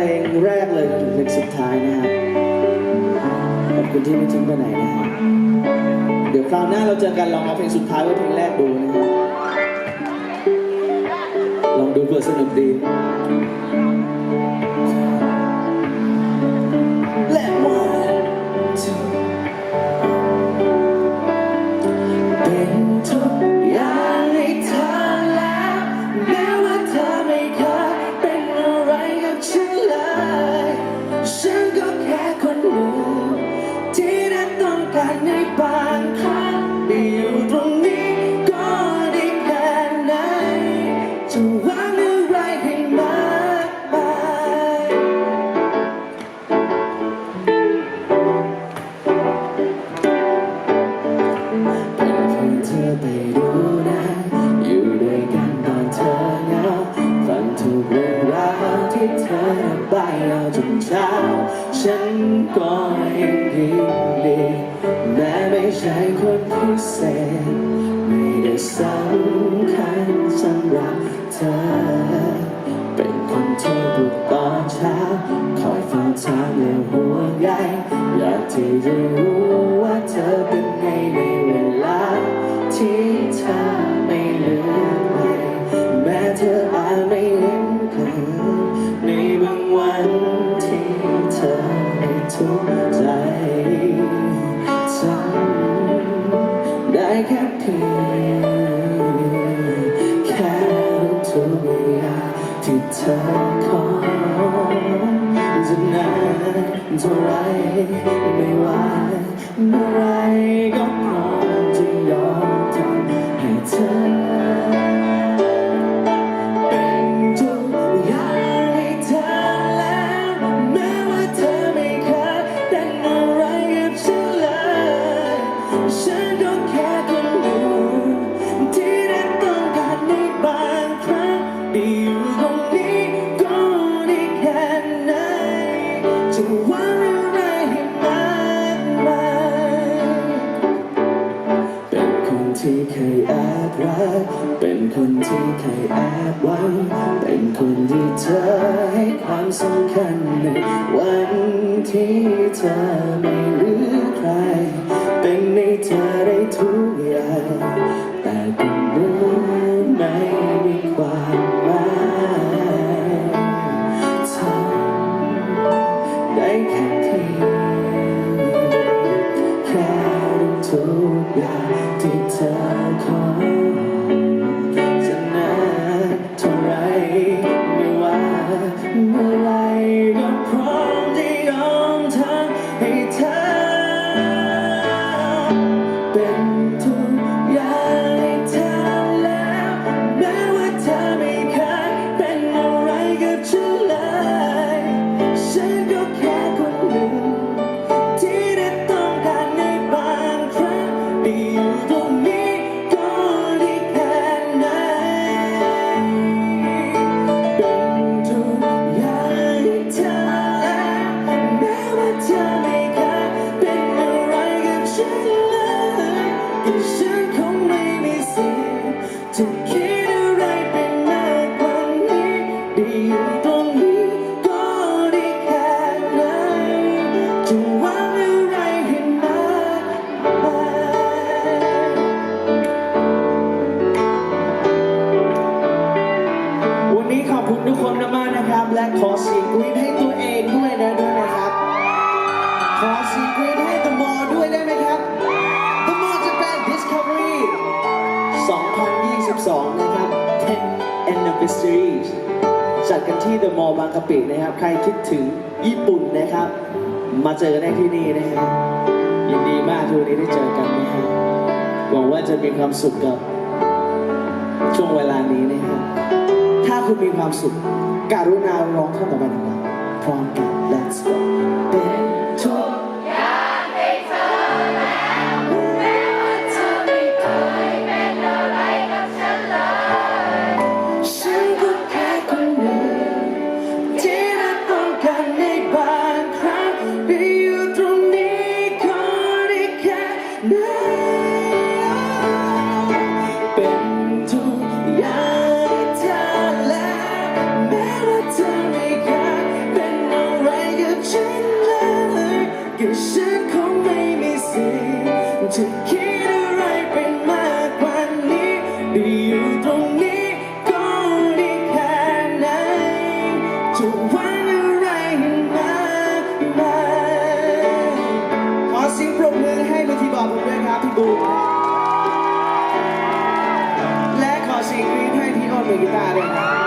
พลงแรกเลยถึงเพลงสุดท้ายนะครับขอบคุณที่ไม่ทิ้งไปไหนนะครับเดี๋ยวคราวหน้าเราเจอกันลองเอาเพลงสุดท้ายไว้เพลงแรกดูนะครับลองดูเพื่อสนุกดี การในบางครั้งได้อยู่ตรงนี้ก็ได้แค่ไหนจะหวังอะไรให้มากมายเป็นคนเธอไปดูนะ อยู่ด้วยกันตอนเธอเหงาฟังทุกเรื่องราวที่เธอระบายเอาจนเช้าฉันก็ยังดี ใช่คนพิเศษไม่ได้สำคัญสำหรับเธอ เป็นคนที่ปลุกตอนเช้าคอยฟังทางและห่วงใยอยากที่จะรู้ว่าเธอเป็นไงในเวลา ที่เธอไม่เลือไปแม้เธออาจไม่เห็นเกินในบางวันที่เธอไม่ทุกข์ แค่รู้ทุกอย่างที่เธอขอจะนานเท่าไรไม่ว่าเมื่อไรก็พร้อมจะยอม ที่เคยแอบรัก เป็นคนที่เคยแอบหวัง เป็นคนที่เธอให้ความสำคัญในวันที่เธอไม่เหลือใคร เป็นในเธอได้ทุก ธอขอจะนานเท่าไรไม่ว่าเมื่อไรก็พร้อมที่ยอมทำให้เธอ เป็นทุกอย่างให้เธอแล้วแม้ว่าเธอไม่เคยเป็นอะไรกับฉัน นี้ขอบคุณทุกคนมากนะครับ และขอเสียงกรี๊ดให้ตัวเองด้วยนะด้วยนะครับ ขอเสียงกรี๊ดให้ The Mall ด้วยได้ไหมครับ The Mall Japan Discovery 2022 นะครับ10 Anniversary จัดกันที่ The Mall บางกะปินะครับ ใครคิดถึงญี่ปุ่นนะครับ มาเจอกันได้ที่นี่นะครับยินดีมากที่วันนี้ได้เจอกันนะครับหวังว่าจะมีความสุขกับช่วงเวลานี้นะครับ คุณมีความสุขการุณาร้องเข้ากับันทึกพร้อมกัน Let's go ให้